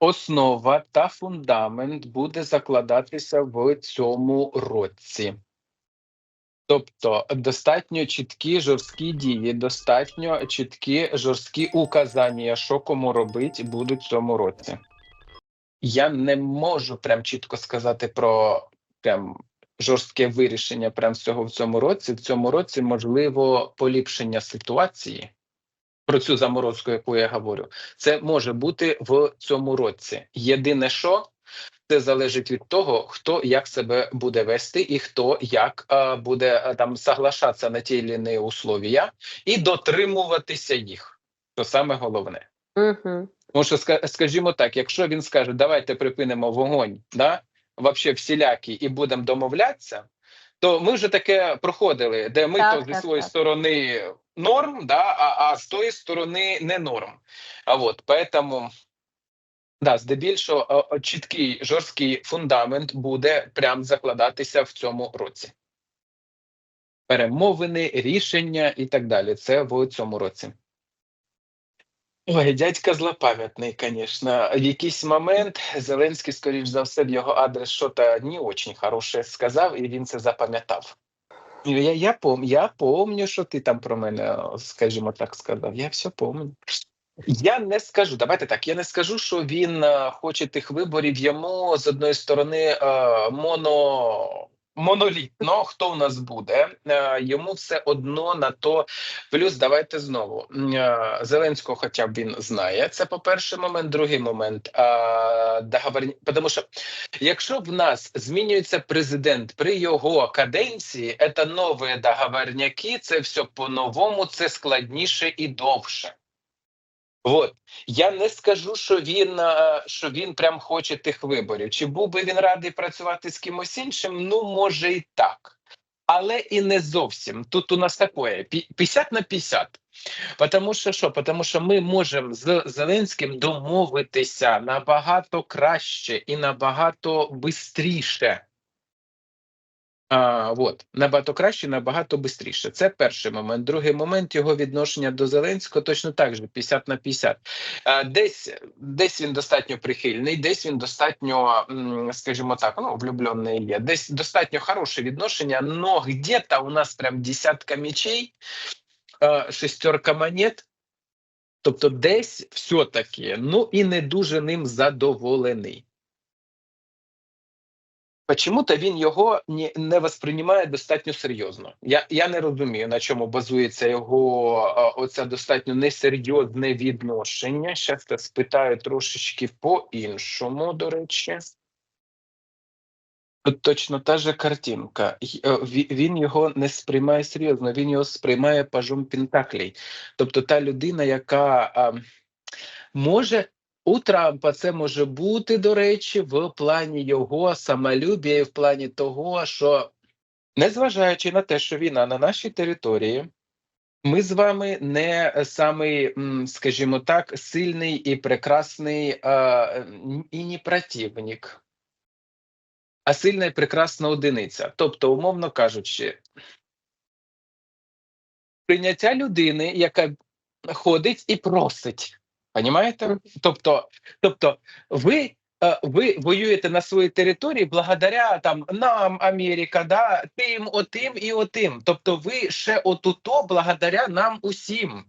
основа та фундамент буде закладатися в цьому році. Тобто достатньо чіткі жорсткі дії, достатньо чіткі жорсткі указання, що кому робити, будуть в цьому році. Я не можу прям чітко сказати про прям жорстке вирішення прям всього в цьому році. В цьому році можливо поліпшення ситуації. Про цю заморозку, яку я говорю, це може бути в цьому році. Єдине, що це залежить від того, хто як себе буде вести, і хто як е, буде е, там соглашатися на ті чи інші условия і дотримуватися їх. То саме головне. Угу. Тому що ска- скажімо так, якщо він скаже, давайте припинимо вогонь, да, вообще всілякі, і будемо домовлятися, то ми вже таке проходили, де ми Так, то зі своєї так. сторони норм, да, а, а з тої сторони не норм. А от поэтому, да, здебільшого чіткий жорсткий фундамент буде прям закладатися в цьому році. Перемовини, рішення і так далі. Це в цьому році. Ой, дядька злопам'ятний, звісно. В якийсь момент Зеленський, скоріш за все, в його адрес щось не дуже хороше сказав, і він це запам'ятав. Я, я, пом, я помню, що ти там про мене, скажімо так, сказав. Я все помню. Я не скажу, давайте так. Я не скажу, що він е, хоче тих виборів. Йому з одної сторони е, моно. Монолітно, хто в нас буде, е, йому все одно на то. Плюс давайте знову е, Зеленського, хоча б він знає. Це по перший момент. Другий момент. А, договорні... Тому що якщо в нас змінюється президент при його каденції, це нові договорняки, це все по-новому, це складніше і довше. От я не скажу, що він е, що він прям хоче тих виборів. Чи був би він радий працювати з кимось іншим? Ну може і так, але і не зовсім. Тут у нас таке пі- 50 на 50. Потому що що? Потому що ми можемо з Зеленським домовитися набагато краще і набагато швидше. А, от, набагато краще, набагато швидше. Це перший момент. Другий момент його відношення до Зеленського точно так же 50 на 50. А, десь, десь він достатньо прихильний, десь він достатньо, скажімо так, ну, влюблений є. Десь достатньо хороше відношення, но где-то у нас прям десятка мечей, шестерка монет. Тобто, десь все-таки, ну і не дуже ним задоволений. Почему-то він його не, не восприймає достатньо серйозно. Я, я не розумію, на чому базується його а, оце достатньо несерйозне відношення. Щас я спитаю трошечки по-іншому, до речі. Тут точно та же картинка. Е, ві- Він його не сприймає серйозно, він його сприймає пажом Пентаклей. Тобто та людина, яка а, може у Трампа це може бути, до речі, в плані його самолюбія, і в плані того, що незважаючи на те, що війна на нашій території, ми з вами не самий, скажімо так, сильний і прекрасний а, і не противник, а сильна і прекрасна одиниця. Тобто, умовно кажучи, прийняття людини, яка ходить і просить. Понімаєте? Тобто, тобто ви, е, ви воюєте на своїй території благодаря там нам, Америка, да, тим, отим і отим. Тобто, ви ще отуто благодаря нам усім.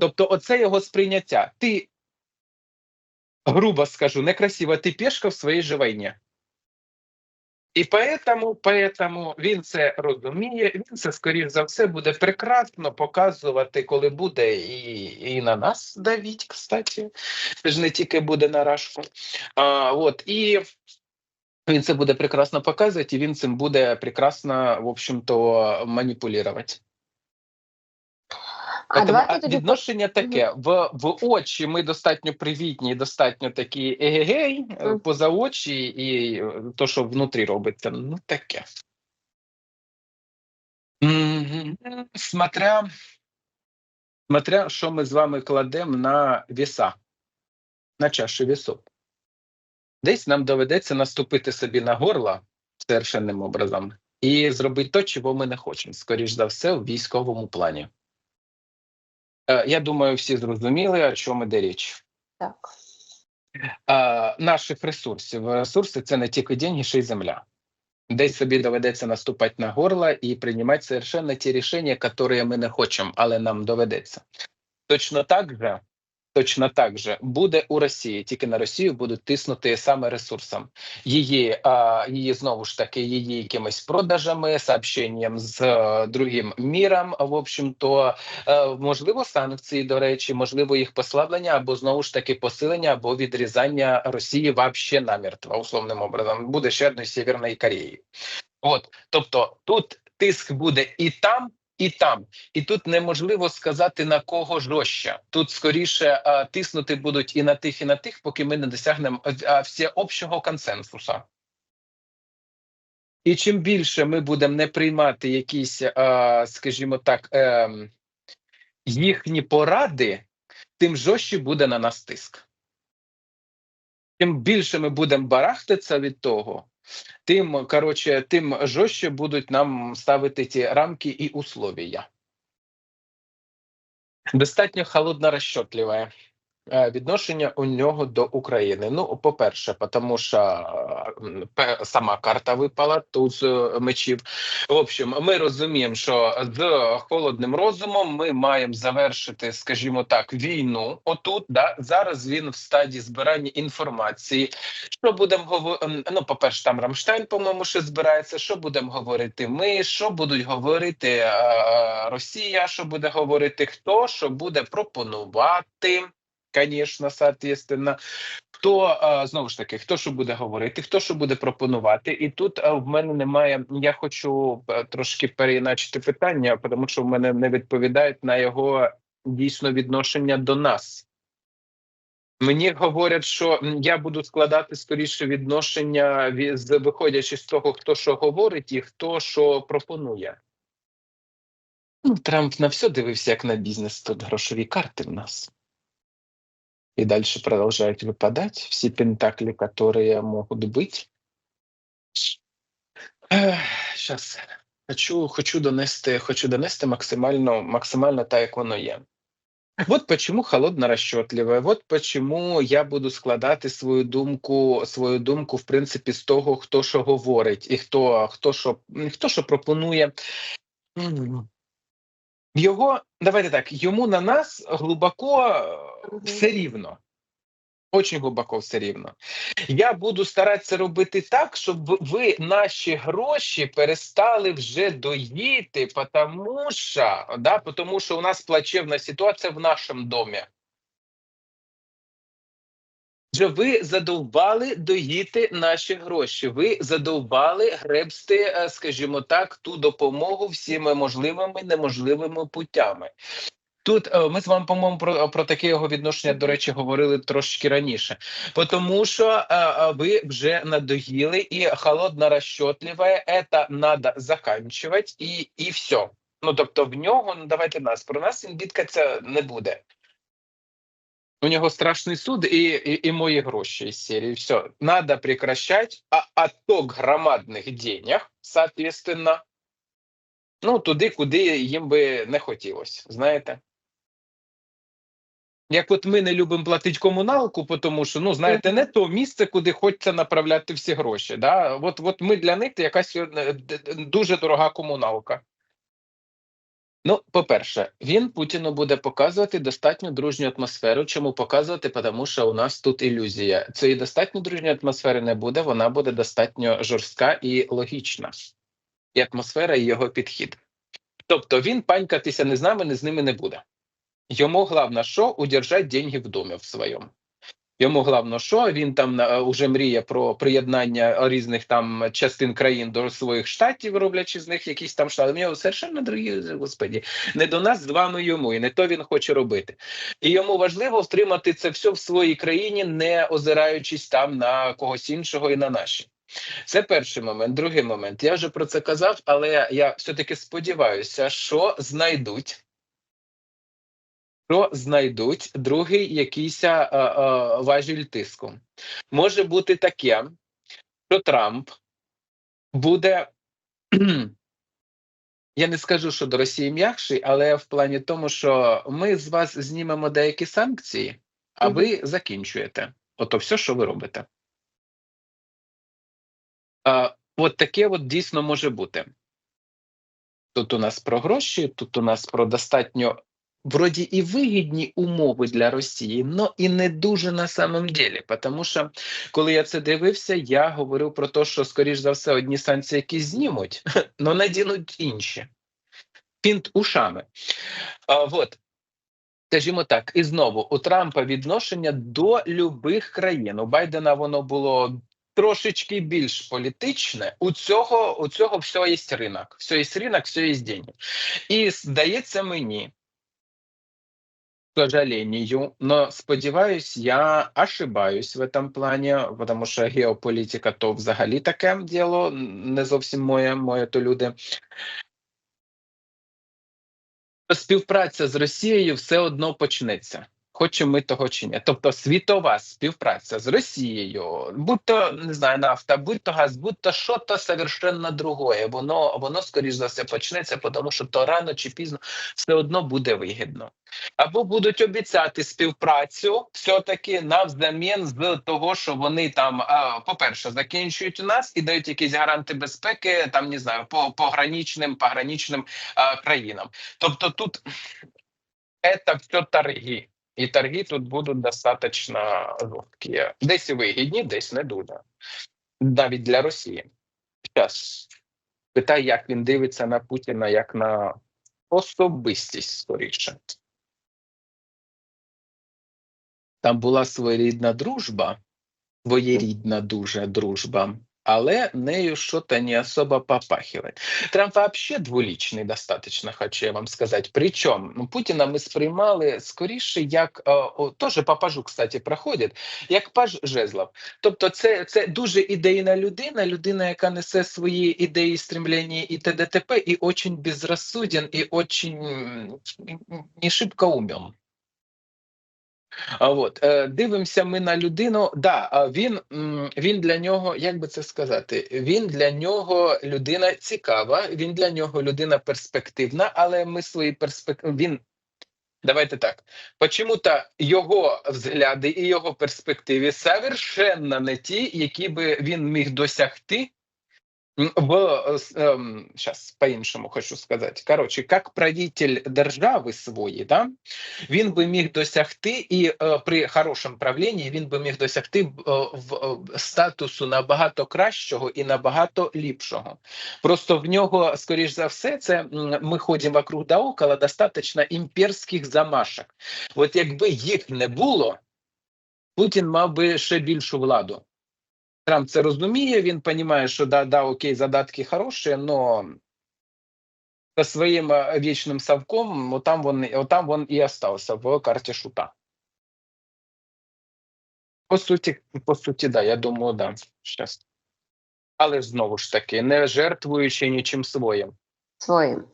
Тобто, оце його сприйняття. Ти, грубо скажу, некрасиво, ти пешка в своїй же війні. І поэтому, поэтому він це розуміє, він це, скоріш за все, буде прекрасно показувати, коли буде і, і на нас давіть, кстати. Ж не тільки буде на рашку. А, от, і він це буде прекрасно показувати, і він цим буде прекрасно, в общем-то, маніпулювати. А давайте тоді відношення таке: в, в очі ми достатньо привітні, достатньо такі егегей, поза очі, і е, то, що внутрі робиться, ну таке. Смотря, смотря, що ми з вами кладемо на віса, на чашу вісов. Десь нам доведеться наступити собі на горло совершенним образом і зробити те, чого ми не хочемо, скоріш за все, в військовому плані. Е, Я думаю, всі зрозуміли, о чому йде річ. так. а, наших ресурсів. Ресурси це не тільки деньги, ще й земля. Десь собі доведеться наступати на горло і приймати совершенно ті рішення, які ми не хочемо, але нам доведеться. Точно так же, точно так же буде у Росії. Тільки на Росію будуть тиснути саме ресурсом. Її, а, її знову ж таки, її якимись продажами, сообщенням з е, другим міром. В общем-то, е, можливо, санкції, до речі, можливо, їх послаблення або знову ж таки посилення або відрізання Росії вообще намертво, условним образом. Буде ще одної Северної Кореї. От, тобто, тут тиск буде і там. І там, і тут неможливо сказати на кого жорстче. Тут скоріше а, тиснути будуть і на тих, і на тих, поки ми не досягнемо всеобщого консенсусу. І чим більше ми будемо не приймати якісь, а, скажімо так, е, їхні поради, тим жорстче буде на нас тиск. Чим більше ми будемо барахтатися від того, тим коротше, тим жорстче будуть нам ставити ті рамки і условия. Достатньо холодно розчотливе е, відношення у нього до України. Ну, по-перше, тому що е, сама карта випала тут з е, мечів. В общем, ми розуміємо, що з холодним розумом ми маємо завершити, скажімо так, війну. Отут да зараз він в стадії збирання інформації. Що будемо говорити? Ну, по-перше, там Рамштайн, по-моєму, ще збирається. Що будемо говорити? Ми що будуть говорити е, Росія? Що буде говорити хто? Що буде пропонувати? Звісно, соответственно. Хто знову ж таки, хто що буде говорити, хто що буде пропонувати, і тут в мене немає. Я хочу трошки переіначити питання, тому що в мене не відповідають на його дійсно відношення до нас. Мені говорять, що я буду складати скоріше відношення виходячи з того, хто що говорить і хто що пропонує. Ну, Трамп на все дивився як на бізнес. Тут грошові карти в нас И дальше продолжают выпадать все пентакли, которые могут быть. Сейчас хочу, хочу донести, хочу донести максимально, максимально так, як воно є. Вот почему холодно расчетливе. Вот почему я буду складати свою думку, свою думку, в принципі, з того, хто що говорить, і хто, хто що, хто що пропонує. Його, давайте так, йому на нас глибоко е, все рівно. Очень глибоко все рівно. Я буду старатися робити так, щоб ви наші гроші перестали вже доїти, тому що, да, тому що у нас плачевна ситуація в нашому домі. Вже ви задовбали доїти наші гроші. Ви задовбали гребсти, е, скажімо так, ту допомогу всіми можливими неможливими путями. Тут е, ми з вами, по-моєму, про, про таке його відношення, до речі, говорили трошки раніше. Тому що е, е, ви вже надоїли і холодно розчотливе, це треба заканчувати і, і все. Ну тобто, в нього, ну давайте нас, про нас він бідкатися не буде. У нього страшний суд і, і, і мої гроші із серії. Все, надо прекращать, а отток громадних денег, соответственно, ну, туди, куди їм би не хотілося, знаєте. Як от ми не любимо платити комуналку, тому що, ну, знаєте, не то місце, куди хочеться направляти всі гроші. Да? От, от ми для них якась е, дуже дорога комуналка. Ну, по-перше, він Путіну буде показувати достатньо дружню атмосферу. Чому показувати? Тому що у нас тут ілюзія. Цієї достатньо дружньої атмосфери не буде, вона буде достатньо жорстка і логічна. І атмосфера, і його підхід. Тобто він панькатися не з нами, не з ними не буде. Йому головне, що удержати деньги в домі в своєму. Йому головне, що він там е, уже мріє про приєднання різних там частин країн до своїх штатів, роблячи з них якісь там штати. Нього совершенно другі, господі, не до нас з вами йому, і не то він хоче робити. І йому важливо втримати це все в своїй країні, не озираючись там на когось іншого і на наші. Це перший момент. Другий момент. Я вже про це казав, але я все-таки сподіваюся, що знайдуть. Що знайдуть другий якийсь а, а, важіль тиску. Може бути таке, що Трамп буде. Я не скажу, що до Росії м'якший, але в плані тому, що ми з вас знімемо деякі санкції, а ви закінчуєте. Ото все, що ви робите. А, от таке от дійсно може бути. Тут у нас про гроші, тут у нас про достатньо вроді і вигідні умови для Росії, але і не дуже на самом деле. Тому що коли я це дивився, я говорив про те, що, скоріш за все, одні санкції якісь знімуть, але надінуть інші. Пінт ушами. А, вот. Скажімо так, і знову у Трампа відношення до любих країн. У Байдена воно було трошечки більш політичне. У цього у цього всього є ринок. Все є ринок, все є деньги. І здається мені, сожалению, но сподіваюсь, я ошибаюсь в этом плані, тому що геополітика то взагалі таке діло, не зовсім моє, моє то люди. Співпраця з Росією все одно почнеться. Хочемо ми того чи ні. Тобто світова співпраця з Росією, будь то не знаю, нафта, будь то газ, будь то що то совершенно другое. Воно воно скоріш за все почнеться, тому що то рано чи пізно все одно буде вигідно. Або будуть обіцяти співпрацю все-таки навзамін з того, що вони там, по-перше, закінчують нас і дають якісь гаранти безпеки, там не знаю, по пограничним, пограничним країнам. Тобто тут це все торги. І торги тут будуть достатньо жорсткі. Десь вигідні, десь не дуже. Навіть для Росії. Зараз питаю, як він дивиться на Путіна як на особистість скоріше. Там була своєрідна дружба, своєрідна дуже дружба, але нею що-то не особо попахивает. Трамп вообще двуличний достаточно, хочу я вам сказати. Причому ну, Путіна ми сприймали скоріше як, о, теж по пажу, кстати, проходить, як паж Жезлов. Тобто це, це дуже ідейна людина, людина, яка несе свої ідеї, стремлення і т.д. т.п. і очень безрассуден, і очень не шибко умен. От е, дивимося ми на людину. Да, він, він для нього, як би це сказати, він для нього людина цікава, він для нього людина перспективна, але ми свої перспективи. Він давайте так. Почему-то його взгляди і його перспективи совершенно не ті, які би він міг досягти. В эм, сейчас по-іншому хочу сказати. Коротше, як правитель держави своєї, да, він би міг досягти, і е, при хорошому правлінні він би міг досягти е, в статусу набагато кращого і набагато ліпшого. Просто в нього, скоріш за все, це ми ходимо вокруг да около достатньо імперських замашок. От якби їх не було, Путін мав би ще більшу владу. Трамп це розуміє, він розуміє, що да, да, окей, задатки хороші, але со своїм е, вічним совком, отам він, отам він і остався в карті шута. По суті, по суті, да, я думаю, да. Щас. Але знову ж таки, не жертвуючи нічим своїм. Своїм.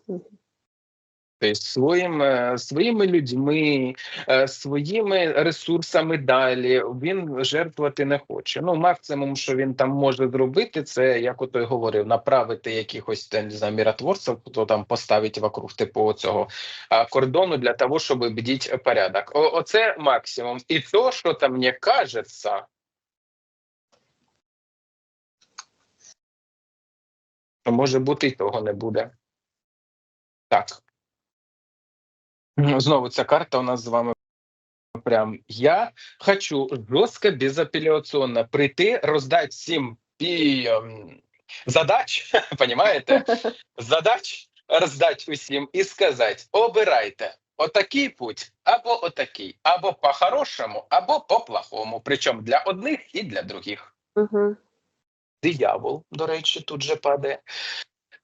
Тобто своїм, своїми людьми, е, своїми ресурсами далі він жертвувати не хоче. Ну, максимум, що він там може зробити, це як ото й говорив, направити якихось не знаю, миротворців, хто там поставить вокруг типу цього кордону для того, щоб бдіть порядок. О, оце максимум. І то, що там мені кажеться, може бути, і того не буде. Так. Знову ця карта у нас з вами прям. Я хочу жорстко, безапеляційно прийти, роздати всім пі... ем, задач, понимаєте? Задач роздати усім і сказати: обирайте отакий путь, або отакий, або по-хорошому, або по-плохому. Причому для одних і для других. Диявол, до речі, тут же падає.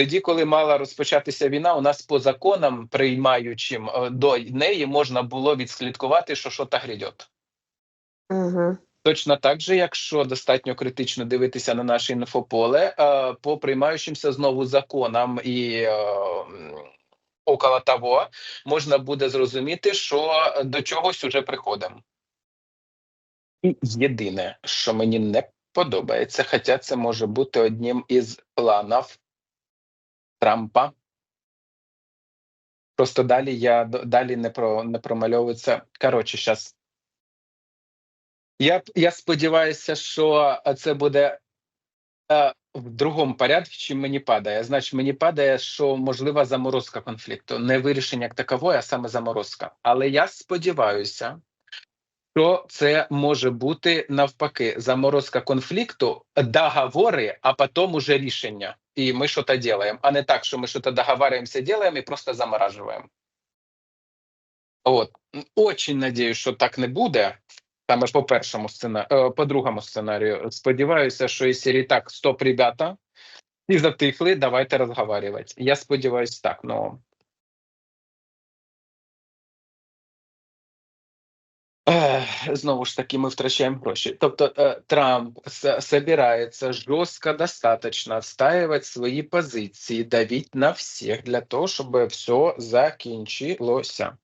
Тоді, коли мала розпочатися війна, у нас по законам, приймаючим е, до неї, можна було відслідкувати, що що та. Мгм. Точно так же, якщо достатньо критично дивитися на наше інфополе, е, по приймаючимся знову законам і е, около того, можна буде зрозуміти, що до чогось уже приходимо. І єдине, що мені не подобається, хоча це може бути одним із планів Трампа. Просто далі я далі не про не промальовується. Коротше, зараз. Я, я сподіваюся, що це буде е, в другому порядку, чим мені падає. Значить, мені падає, що можлива заморозка конфлікту, не вирішення як такової, а саме заморозка. Але я сподіваюся, що це може бути навпаки заморозка конфлікту, договори, а потім уже рішення. І ми щось робимо, а не так, що ми щось договариваемся, делаем і просто заморажуємо. От очень надіюсь, що так не буде. Саме по першому сценарію, по другому сценарію. Сподіваюся, що і серії так, стоп, ребята, і затихли, давайте розговорювати. Я сподіваюся, так. Ну знову ж таки, ми втрачаємо гроші. Тобто е, Трамп собирається жорстко достаточно отстаивать свої позиції, давить на всіх для того, щоб все закінчилося.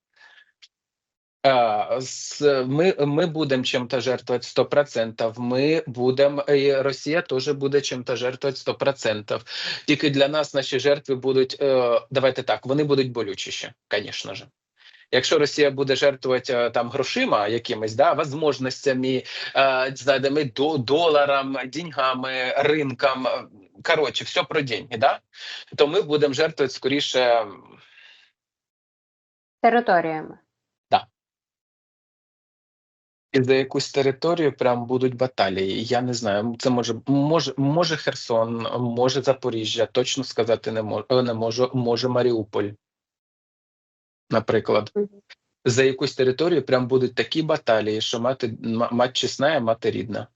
Ми, ми будемо чим-то жертвувати 100%, ми будемо, і Росія теж буде чим-то жертвувати 100%. Тільки для нас наші жертви будуть, е, давайте так, вони будуть болючіші, звісно ж. Якщо Росія буде жертвувати е, там грошима якимись, да, возможностями, е, знайдемо до доларам, деньгами, ринкам, е, коротше, все про деньги, да, то ми будемо жертвувати скоріше Територіями. і за якусь територію прям будуть баталії. Я не знаю. Це може може, може Херсон, може Запоріжжя. Точно сказати не можу. Не можу. Може Маріуполь, наприклад. За якусь територію прям будуть такі баталії, що мати мать чесна, а мати рідна.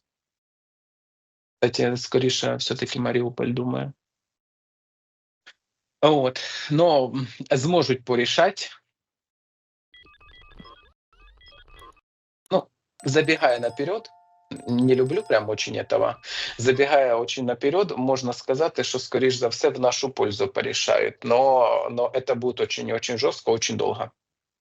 Кстати, скоріше, все-таки Маріуполь думаю. От, ну зможуть порішати. Ну, забегая наперед, не люблю прям очень этого. Забегая очень наперед, можно сказати, що скоріш за все в нашу пользу порішають. Но, но это будет очень и очень жорстко, очень довго.